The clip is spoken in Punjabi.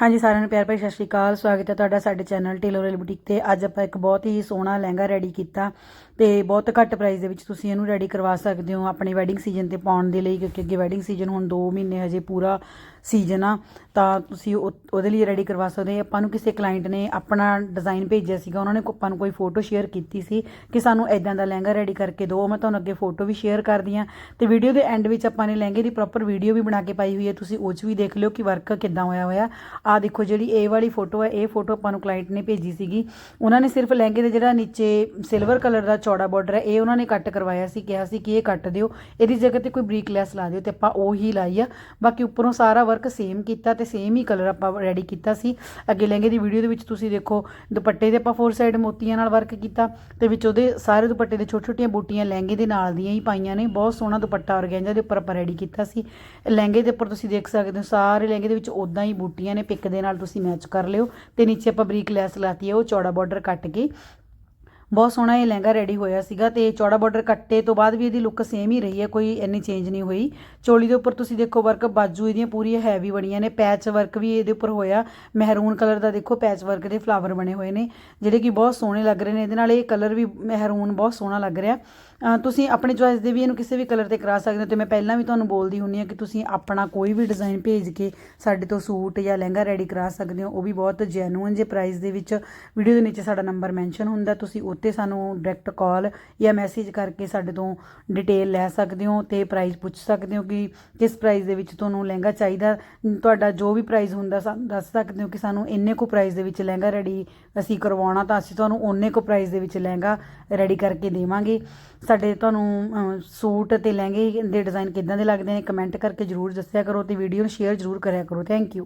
ਹਾਂਜੀ, ਸਾਰਿਆਂ ਨੂੰ ਪਿਆਰ ਭਰੀ ਸਤਿ ਸ਼੍ਰੀ ਅਕਾਲ। ਸਵਾਗਤ ਹੈ ਤੁਹਾਡਾ ਸਾਡੇ ਚੈਨਲ ਟੇਲਰ ਬੁਟੀਕ ਤੇ। ਅੱਜ ਆਪਾਂ ਇੱਕ ਬਹੁਤ ਹੀ ਸੋਹਣਾ ਲਹਿੰਗਾ ਰੈਡੀ ਕੀਤਾ ਤੇ ਬਹੁਤ ਘੱਟ ਪ੍ਰਾਈਸ ਦੇ ਵਿੱਚ ਤੁਸੀਂ ਇਹਨੂੰ ਰੈਡੀ ਕਰਵਾ ਸਕਦੇ ਹੋ ਆਪਣੇ ਵੈਡਿੰਗ ਸੀਜ਼ਨ ਤੇ ਪਾਉਣ ਦੇ ਲਈ, ਕਿਉਂਕਿ ਅੱਗੇ ਵੈਡਿੰਗ ਸੀਜ਼ਨ ਹੁਣ 2 ਮਹੀਨੇ ਹਜੇ ਪੂਰਾ ਸੀਜ਼ਨ ਆ ਤਾਂ ਤੁਸੀਂ ਉਹ- ਉਹਦੇ ਲਈ ਰੈਡੀ ਕਰਵਾ ਸਕਦੇ ਹੋ ਆਪਾਂ ਨੂੰ ਕਿਸੇ ਕਲਾਇੰਟ ਨੇ ਆਪਣਾ ਡਿਜ਼ਾਈਨ ਭੇਜਿਆ ਸੀਗਾ, ਉਹਨਾਂ ਨੇ ਆਪਾਂ ਨੂੰ ਕੋਈ ਫੋਟੋ ਸ਼ੇਅਰ ਕੀਤੀ ਸੀ ਕਿ ਸਾਨੂੰ ਐਦਾਂ ਦਾ ਲਹਿੰਗਾ ਰੈਡੀ ਕਰਕੇ ਦਿਓ। ਮੈਂ ਤੁਹਾਨੂੰ ਅੱਗੇ ਫੋਟੋ ਵੀ ਸ਼ੇਅਰ ਕਰਦੀ ਹਾਂ ਤੇ ਵੀਡੀਓ ਦੇ ਐਂਡ ਵਿੱਚ ਆਪਾਂ ਨੇ ਲਹਿੰਗੇ ਦੀ ਪ੍ਰੋਪਰ ਵੀਡੀਓ ਵੀ ਬਣਾ ਕੇ ਪਾਈ ਹੋਈ ਹੈ। ਤੁਸੀਂ ਉਹ 'ਚ ਵੀ ਦੇਖ ਲਿਓ ਕਿ ਵਰਕ ਕਿੱਦਾਂ ਹੋਇਆ ਹੋਇਆ। ਆ ਦੇਖੋ ਜਿਹੜੀ ਇਹ ਵਾਲੀ ਫੋਟੋ ਹੈ ਇਹ ਫੋਟੋ ਆਪਾਂ ਨੂੰ ਕਲਾਇੰਟ ਨੇ ਭੇਜੀ ਸੀਗੀ। ਉਹਨਾਂ ਨੇ ਸਿਰਫ ਲਹਿੰਗੇ ਦੇ ਜਿਹੜਾ ਨੀਚੇ ਸਿਲਵਰ ਕਲਰ ਦਾ ਚੌੜਾ ਬਾਰਡਰ ਹੈ ਇਹ ਉਹਨਾਂ ਨੇ ਕੱਟ ਕਰਵਾਇਆ ਸੀ, ਕਿਹਾ ਸੀ ਕਿ ਇਹ ਕੱਟ ਦਿਓ। ਇਹਦੀ ਜਗ੍ਹਾ ਤੇ ਕੋਈ ਬਰੀਕ ਲੈਸ ਲਾ ਦਿਓ ਤੇ ਆਪਾਂ ਉਹ ਹੀ ਲਾਈ ਆ। ਬਾਕੀ ਉੱਪਰੋਂ ਸਾਰਾ ਵਰਕ ਸੇਮ ਕੀਤਾ ਤੇ ਸੇਮ ਹੀ ਕਲਰ ਆਪਾਂ ਰੈਡੀ ਕੀਤਾ ਸੀ। ਅੱਗੇ ਲਹਿੰਗੇ ਦੀ ਵੀਡੀਓ ਦੇ ਵਿੱਚ ਤੁਸੀਂ ਦੇਖੋ, ਦੁਪੱਟੇ ਦੇ ਆਪਾਂ ਫੋਰ ਸਾਈਡ ਮੋਤੀਆਂ ਨਾਲ ਵਰਕ ਕੀਤਾ ਤੇ ਵਿੱਚ ਉਹਦੇ ਸਾਰੇ ਦੁਪੱਟੇ ਦੇ ਛੋਟੇ ਛੋਟੀਆਂ ਬੂਟੀਆਂ ਲਹਿੰਗੇ ਦੇ ਨਾਲ ਦੀਆਂ ਹੀ ਪਾਈਆਂ ਨੇ। ਬਹੁਤ ਸੋਹਣਾ ਦੁਪੱਟਾ ਔਰਗੈਂਜਾ ਦੇ ਉੱਪਰ ਆਪਾਂ ਰੈਡੀ ਕੀਤਾ ਸੀ। ਲਹਿੰਗੇ ਦੇ ਉੱਪਰ ਤੁਸੀਂ ਦੇਖ ਸਕਦੇ ਹੋ, ਸਾਰੇ ਲਹਿੰਗੇ ਦੇ ਵਿੱਚ ਉਦਾਂ ਹੀ ਬੂਟੀਆਂ ਨੇ, ਪਿੱਕ ਦੇ ਨਾਲ ਤੁਸੀਂ ਮੈਚ ਕਰ ਲਿਓ ਤੇ ਨੀਚੇ ਆਪਾਂ ਬਰੀਕ ਲੈਸ ਲਾਤੀ ਹੈ, ਉਹ ਚੌੜਾ ਬਾਰਡਰ ਕੱਟ ਕੇ ਬਹੁਤ ਸੋਹਣਾ ਇਹ ਲਹਿੰਗਾ ਰੈਡੀ ਹੋਇਆ ਸੀਗਾ ਤੇ ਚੌੜਾ ਬਾਰਡਰ ਕੱਟੇ ਤੋਂ ਬਾਅਦ ਵੀ ਇਹਦੀ ਲੁੱਕ ਸੇਮ ਹੀ ਰਹੀ ਹੈ, ਕੋਈ ਇੰਨੀ ਚੇਂਜ ਨਹੀਂ ਹੋਈ। ਚੋਲੀ ਦੇ ਉੱਪਰ ਤੁਸੀਂ ਦੇਖੋ ਵਰਕ ਬਾਜੂ ਇਹਦੀਆਂ ਪੂਰੀਆਂ ਹੈਵੀ ਬਣੀਆਂ ਨੇ ਪੈਚ ਵਰਕ ਵੀ ਇਹਦੇ ਉੱਪਰ ਹੋਇਆ। ਮਹਿਰੂਨ ਕਲਰ ਦਾ ਦੇਖੋ ਪੈਚ ਵਰਕ ਦੇ ਫਲਾਵਰ ਬਣੇ ਹੋਏ ਨੇ, ਜਿਹੜੇ ਕਿ ਬਹੁਤ ਸੋਹਣੇ ਲੱਗ ਰਹੇ ਨੇ। ਇਹਦੇ ਨਾਲ ਇਹ ਕਲਰ ਵੀ ਮਹਿਰੂਨ ਬਹੁਤ ਸੋਹਣਾ ਲੱਗ ਰਿਹਾ। ਤੁਸੀਂ ਆਪਣੇ ਚੋਇਸ ਦੇ ਵੀ ਇਹਨੂੰ ਕਿਸੇ ਵੀ ਕਲਰ ਤੇ ਕਰਾ ਸਕਦੇ ਹੋ ਤੇ ਮੈਂ ਪਹਿਲਾਂ ਵੀ ਤੁਹਾਨੂੰ ਬੋਲਦੀ ਹੁੰਨੀ ਆ ਕਿ ਤੁਸੀਂ ਆਪਣਾ ਕੋਈ ਵੀ ਡਿਜ਼ਾਈਨ ਭੇਜ ਕੇ ਸਾਡੇ ਤੋਂ ਸੂਟ ਜਾਂ ਲਹਿੰਗਾ ਰੈਡੀ ਕਰਾ ਸਕਦੇ ਹੋ। ਉਹ ਵੀ ਬਹੁਤ ਜੈਨੂਇਨ ਜੇ ਪ੍ਰਾਈਸ ਦੇ ਵਿੱਚ। ਵੀਡੀਓ ਦੇ ਨੀਚੇ ਸਾਡਾ ਨੰਬਰ ਮੈਂਸ਼ਨ ਹੁੰਦਾ, ਤੁਸੀਂ ਉੱਤੇ ਸਾਨੂੰ ਡਾਇਰੈਕਟ ਕਾਲ ਜਾਂ ਮੈਸੇਜ ਕਰਕੇ ਸਾਡੇ ਤੋਂ ਡਿਟੇਲ ਲੈ ਸਕਦੇ ਹੋ ਤੇ ਪ੍ਰਾਈਸ ਪੁੱਛ ਸਕਦੇ ਹੋ ਕਿ ਕਿਸ ਪ੍ਰਾਈਸ ਦੇ ਵਿੱਚ ਤੁਹਾਨੂੰ ਲਹਿੰਗਾ ਚਾਹੀਦਾ। ਤੁਹਾਡਾ ਜੋ ਵੀ ਪ੍ਰਾਈਸ ਹੁੰਦਾ ਸਾਨੂੰ ਦੱਸ ਸਕਦੇ ਹੋ ਕਿ ਸਾਨੂੰ ਇੰਨੇ ਕੁ ਪ੍ਰਾਈਸ ਦੇ ਵਿੱਚ ਲਹਿੰਗਾ ਰੈਡੀ ਅਸੀਂ ਕਰਵਾਉਣਾ ਤਾਂ ਅਸੀਂ ਤੁਹਾਨੂੰ ਓਨੇ ਕੁ ਪ੍ਰਾਈਸ ਦੇ ਵਿੱਚ ਲਹਿੰਗਾ ਰੈਡੀ ਕਰਕੇ ਦੇਵਾਂਗੇ। ਸਾਡੇ ਤੁਹਾਨੂੰ ਸੂਟ ਤੇ ਲਹਿੰਗੇ ਦੇ ਡਿਜ਼ਾਈਨ ਕਿੱਦਾਂ ਦੇ ਲੱਗਦੇ ਨੇ ਕਮੈਂਟ ਕਰਕੇ ਜਰੂਰ ਦੱਸਿਆ ਕਰੋ ਤੇ ਵੀਡੀਓ ਨੂੰ ਸ਼ੇਅਰ ਜਰੂਰ ਕਰਿਆ ਕਰੋ। Thank you